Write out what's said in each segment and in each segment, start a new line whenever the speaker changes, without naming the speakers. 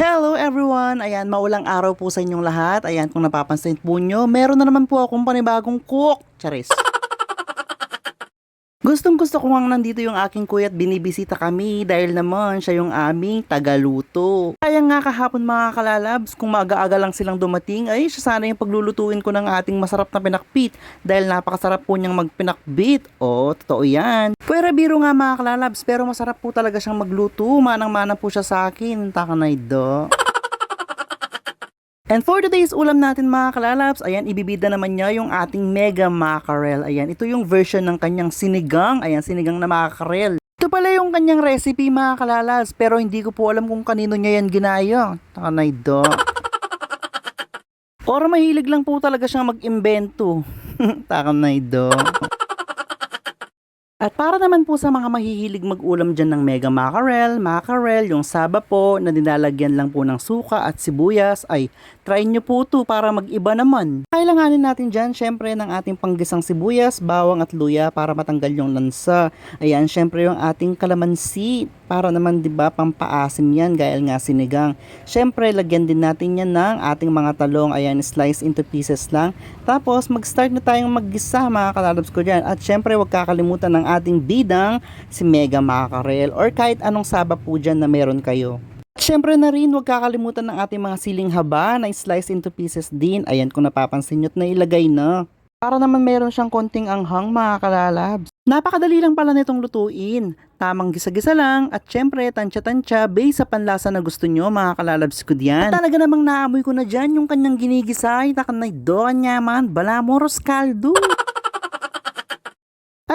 Hello everyone! Ayan, maulang araw po sa inyong lahat. Ayan, kung napapansin po nyo, meron na naman po akong panibagong cook. Charis. Gustong gusto ko nga nandito yung aking kuya at binibisita kami dahil naman siya yung aming tagaluto. Kaya nga kahapon mga kalalabs, kung maaga-aga lang silang dumating, ay siya sana yung paglulutuin ko ng ating masarap na pinakpit dahil napakasarap po niyang magpinakbit. Oo, totoo yan. Pwera biro nga mga kalalabs, pero masarap po talaga siyang magluto. Manang-mana po siya sa akin. Takanay do. And for today's ulam natin mga kalalabs, ayan, ibibida naman niya yung ating mega mackerel. Ayan, ito yung version ng kanyang sinigang. Ayan, sinigang na mackerel. Ito pala yung kanyang recipe mga kalalabs, pero hindi ko po alam kung kanino niya yan ginaya. Takanay do. Or mahilig lang po talaga siyang mag-imbento. Takanay do. Naman po sa mga mahihilig mag-ulam dyan ng mega mackerel, mackerel, yung saba po na dinalagyan lang po ng suka at sibuyas, ay try nyo po to para mag-iba naman. Kailanganin natin dyan syempre ng ating panggisang sibuyas, bawang at luya para matanggal yung lansa. Ayan, syempre yung ating kalamansi para naman 'di ba pampaasim yan gaya nga sinigang. Syempre lagyan din natin yan ng ating mga talong, ayan slice into pieces lang. Tapos mag-start na tayong maggisa mga kalalabs ko dyan. At syempre huwag kakalimutan ng ating bidang si Mega Mackerel or kahit anong saba po dyan na meron kayo. At syempre na rin, huwag kakalimutan ng ating mga siling haba na slice into pieces din. Ayan kung napapansin nyo't na ilagay na. Para naman meron siyang konting anghang mga kalalabs. Napakadali lang pala nitong lutuin. Tamang gisa-gisa lang at syempre tansya-tansya based sa panlasa na gusto nyo mga kalalabs ko diyan. At talaga namang naamoy ko na dyan yung kanyang ginigisa. Ay takanay do kanyaman, bala moros kaldo.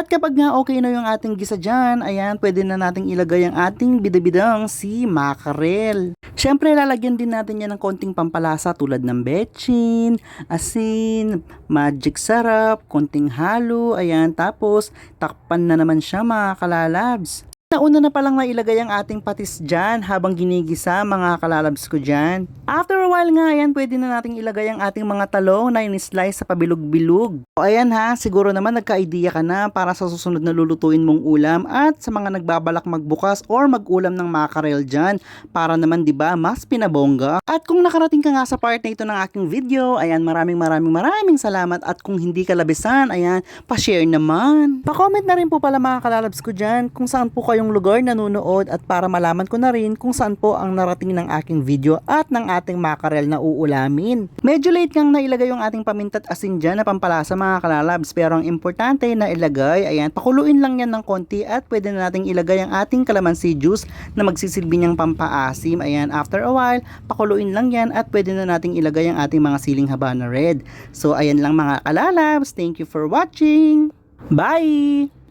At kapag nga okay na yung ating gisa dyan, ayan, pwede na nating ilagay ang ating bidabidang si mackerel. Siyempre, lalagyan din natin yan ng konting pampalasa tulad ng betchin, asin, magic sarap, konting halo, ayan, tapos takpan na naman siya mga kalalabs. Nauna na palang nailagay ang ating patis dyan habang ginigisa mga kalalabs ko dyan. After a while nga yan, pwede na nating ilagay ang ating mga talong na in-slice sa pabilog-bilog. O ayan ha, siguro naman nagka-idea ka na para sa susunod na lulutuin mong ulam at sa mga nagbabalak magbukas or mag-ulam ng mackerel dyan para naman 'di ba mas pinabongga. At kung nakarating ka nga sa part na ito ng aking video, ayan maraming maraming maraming salamat at kung hindi ka labisan, ayan, pa-share naman. Pa-comment na rin po pala mga kalalabs ko dyan kung saan po kayong lugar nanonood at para malaman ko na rin kung saan po ang narating ng aking video at ng ating mackerel na uulamin. Medyo late kang nailagay yung ating paminta at asin dyan na pampalasa mga kalalabs pero ang importante na ilagay, ayan, pakuluin lang yan ng konti at pwede na nating ilagay ang ating calamansi juice na magsisilbi niyang pampaasim. Ayan, after a while, pakuluin lang yan at pwede na nating ilagay ang ating mga siling haba na red. So, ayan lang mga kalalabs. Thank you for watching. Bye!